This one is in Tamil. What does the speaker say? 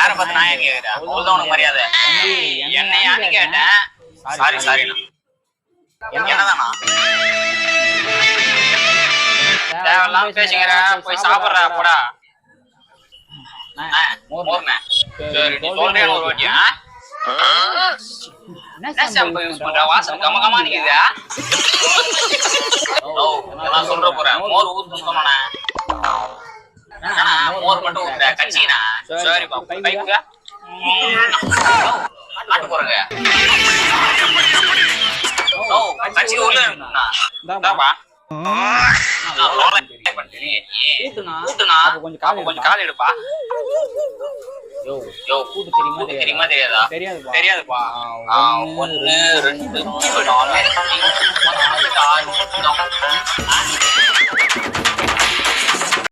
யார பார்த்து நான் ஏன் கேக்குறேன்? அவ்வளவுதான் உனக்கு மரியாதை. என்னையான்னு கேட்டேன்? சாரி சாரி என்னதானா? தேவையில்லாம பேசுங்கிற போய் சாப்பிடுறா போடா? என்ன ஷாம்பு யூஸ் பண்ற? வாசனை கம கமா நிக்குதா நான் சொல்ற போறேன். மோர் ஊத்துன்னு சொன்னேன் மோர் மட்டும் ஊத்துற கட்சினா சரிப்பா கை குங்க நாட்டு போறங்க ஓ கட்சி உள்ள கொஞ்சம் கால் எடுப்பா யோ யோ கூத்து தெரியுமா தெரியுமா தெரியாதா தெரியாதுப்பா ஒண்ணு ரெண்டு மூணு நாலு